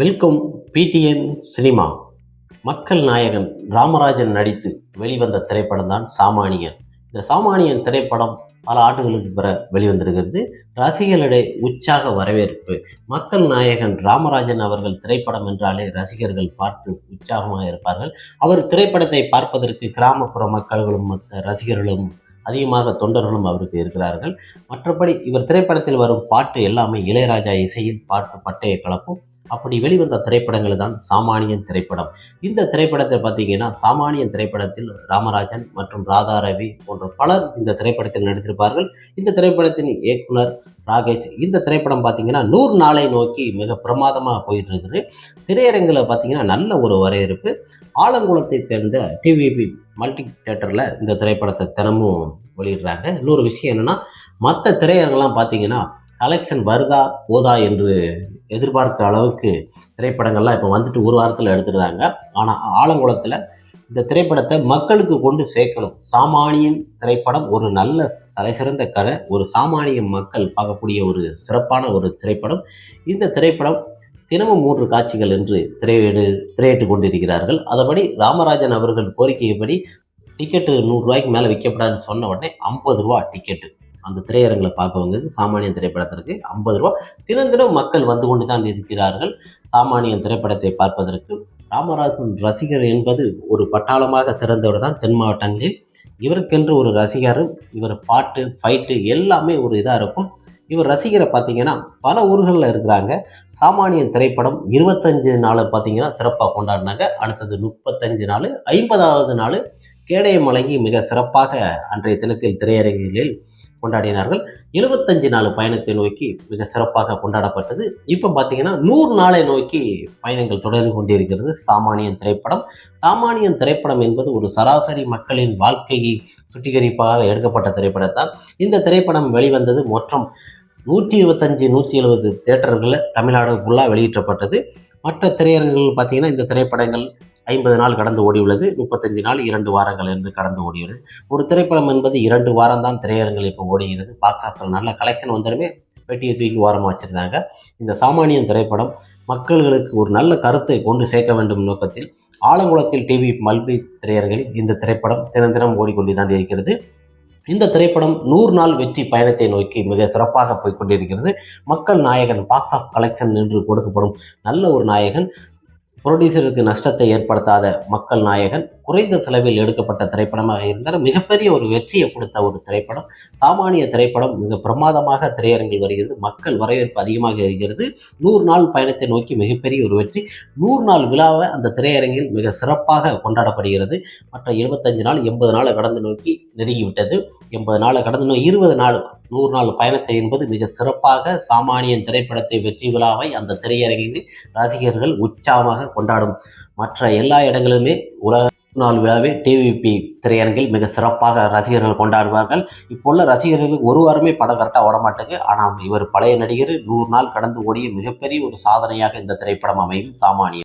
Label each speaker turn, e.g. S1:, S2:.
S1: Welcome PTN cinema. மக்கள் நாயகன் ராமராஜன் நடித்து வெளிவந்த திரைப்படம் தான் சாமானியன். இந்த சாமானியன் திரைப்படம் பல ஆண்டுகளுக்கு பிற வெளிவந்திருக்கிறது. ரசிகர்களிடையே உற்சாக வரவேற்பு. மக்கள் நாயகன் ராமராஜன் அவர்கள் திரைப்படம் என்றாலே ரசிகர்கள் பார்த்து உற்சாகமாக இருப்பார்கள். அவர் திரைப்படத்தை பார்ப்பதற்கு கிராமப்புற மக்கள்களும் மற்ற ரசிகர்களும் அதிகமாக தொண்டர்களும் அவருக்கு இருக்கிறார்கள். மற்றபடி இவர் திரைப்படத்தில் வரும் பாட்டு எல்லாமே இளையராஜா இசையில் பாட்டு பட்டையை கலப்பும். அப்படி வெளிவந்த திரைப்படங்கள் தான் சாமானியன் திரைப்படம். இந்த திரைப்படத்தை பார்த்தீங்கன்னா சாமானியன் திரைப்படத்தில் ராமராஜன் மற்றும் ராதா ரவி போன்ற பலர் இந்த திரைப்படத்தில் நடித்திருப்பார்கள். இந்த திரைப்படத்தின் இயக்குனர் ராகேஷ் இந்த திரைப்படம் பார்த்தீங்கன்னா நூறு நாளை நோக்கி மிக பிரமாதமாக போயிட்டு இருக்குது திரையரங்கில் பார்த்தீங்கன்னா நல்ல ஒரு வரவேற்பு. ஆலங்குளத்தை சேர்ந்த டிவிபி மல்டி தேட்டரில் இந்த திரைப்படத்தை தினமும் வெளியிடுறாங்க. இன்னொரு விஷயம் என்னென்னா மற்ற திரையரங்கெல்லாம் பார்த்தீங்கன்னா கலெக்ஷன் வருதா போதா என்று எதிர்பார்க்குற அளவுக்கு திரைப்படங்கள்லாம் இப்போ வந்துட்டு ஒரு வாரத்தில் எடுத்துருந்தாங்க. ஆனால் ஆலங்குளத்தில் இந்த திரைப்படத்தை மக்களுக்கு கொண்டு சேர்க்கணும். சாமானியன் திரைப்படம் ஒரு நல்ல தலைசிறந்த கதை ஒரு சாமானிய மக்கள் பார்க்கக்கூடிய ஒரு சிறப்பான ஒரு திரைப்படம். இந்த திரைப்படம் தினமும் மூன்று காட்சிகள் என்று திரையிடு திரையிட்டு கொண்டிருக்கிறார்கள். அதபடி ராமராஜன் அவர்கள் கோரிக்கைப்படி டிக்கெட்டு நூறுரூவாய்க்கு மேலே விற்கப்படாதுன்னு சொன்ன உடனே ஐம்பது ரூபா டிக்கெட்டு. அந்த திரையரங்களை பார்க்கவங்களுக்கு சாமானியன் திரைப்படத்திற்கு ஐம்பது ரூபா. தினம் தினம் மக்கள் வந்து கொண்டு தான் இருக்கிறார்கள். சாமானியன் திரைப்படத்தை பார்ப்பதற்கு ராமராஜன் ரசிகர் என்பது ஒரு பட்டாளமாக திறந்தவர் தான் தென் மாவட்டங்களில். இவருக்கென்று ஒரு ரசிகரும் இவர் பாட்டு ஃபைட்டு எல்லாமே ஒரு இதாக இருக்கும். இவர் ரசிகரை பார்த்தீங்கன்னா பல ஊர்களில் இருக்கிறாங்க. சாமானியன் திரைப்படம் இருபத்தஞ்சு நாள் பார்த்தீங்கன்னா சிறப்பாக கொண்டாடினாங்க. அடுத்தது முப்பத்தஞ்சு நாள் ஐம்பதாவது நாள் கேடயமலைக்கு மிக சிறப்பாக அன்றைய தினத்தில் திரையரங்கில் கொண்டாடினார்கள். எழுபத்தஞ்சு நாள் பயணத்தை நோக்கி மிக சிறப்பாக கொண்டாடப்பட்டது. இப்போ பார்த்தீங்கன்னா நூறு நாளை நோக்கி பயணங்கள் தொடர்ந்து கொண்டிருக்கிறது. சாமானியன் திரைப்படம். சாமானியன் திரைப்படம் என்பது ஒரு சராசரி மக்களின் வாழ்க்கையை சுட்டிகரிப்பாக எடுக்கப்பட்ட திரைப்படத்தான் இந்த திரைப்படம் வெளிவந்தது மொத்தம் நூற்றி இருபத்தஞ்சு நூற்றி எழுபது தேட்டர்களில் தமிழ்நாடு ஃபுல்லாக வெளியிட்டப்பட்டது மற்ற திரையரங்குகள் பார்த்தீங்கன்னா இந்த திரைப்படங்கள் ஐம்பது நாள் கடந்து ஓடியுள்ளது. முப்பத்தஞ்சு நாள் இரண்டு வாரங்கள் என்று கடந்து ஓடியுள்ளது. ஒரு திரைப்படம் என்பது இரண்டு வாரம் தான் திரையரங்கில் இப்போ ஓடுகிறது பாக்ஸ் ஆஃபீஸில் நல்ல கலெக்ஷன் வந்தாலுமே பெட்டியை தூக்கி ஓரமாக வச்சுருந்தாங்க. இந்த சாமானியன் திரைப்படம் மக்கள்களுக்கு ஒரு நல்ல கருத்தை கொண்டு சேர்க்க வேண்டும் நோக்கத்தில் ஆலங்குளத்தில் டிவி மல்பி திரையரங்கில் இந்த திரைப்படம் தினம் தினம் ஓடிக்கொண்டு தான் இருக்கிறது. இந்த திரைப்படம் நூறு நாள் வெற்றி பயணத்தை நோக்கி மிக சிறப்பாக போய்கொண்டிருக்கிறது மக்கள் நாயகன் பாக்ஸ் ஆஃப் கலெக்ஷன் என்று கொடுக்கப்படும் நல்ல ஒரு நாயகன் புரொடியூசருக்கு நஷ்டத்தை ஏற்படுத்தாத மக்கள் நாயகன் குறைந்த செலவில் எடுக்கப்பட்ட திரைப்படமாக இருந்தாலும் மிகப்பெரிய ஒரு வெற்றியை கொடுத்த ஒரு திரைப்படம். சாமானிய திரைப்படம் மிக பிரமாதமாக திரையரங்கில் வருகிறது. மக்கள் வரவேற்பு அதிகமாக இருக்கிறது. நூறு நாள் பயணத்தை நோக்கி மிகப்பெரிய ஒரு வெற்றி. நூறு நாள் விழாவை அந்த திரையரங்கில் மிக சிறப்பாக கொண்டாடப்படுகிறது. மற்ற எழுபத்தஞ்சு நாள் எண்பது நாளை கடந்து நோக்கி நெருங்கிவிட்டது. எண்பது நாளை கடந்து நோக்கி இருபது நாள் நூறு நாள் பயணத்தை என்பது மிக சிறப்பாக சாமானியன் திரைப்படத்தை வெற்றி விழாவை அந்த திரையரங்கில் ரசிகர்கள் உற்சாகமாக கொண்டாடும். மற்ற எல்லா இடங்களுமே உலக நாள் விழாவை டிவிபி திரையரங்கில் மிக சிறப்பாக ரசிகர்கள் கொண்டாடுவார்கள். இப்போ உள்ள ரசிகர்களுக்கு ஒரு வாரமே படம் கரெக்டாக ஓடமாட்டேங்க ஆனால் இவர் பழைய நடிகர் நூறு நாள் கடந்து ஓடிய மிகப்பெரிய ஒரு சாதனையாக இந்த திரைப்படம் அமையும். சாமானியம்.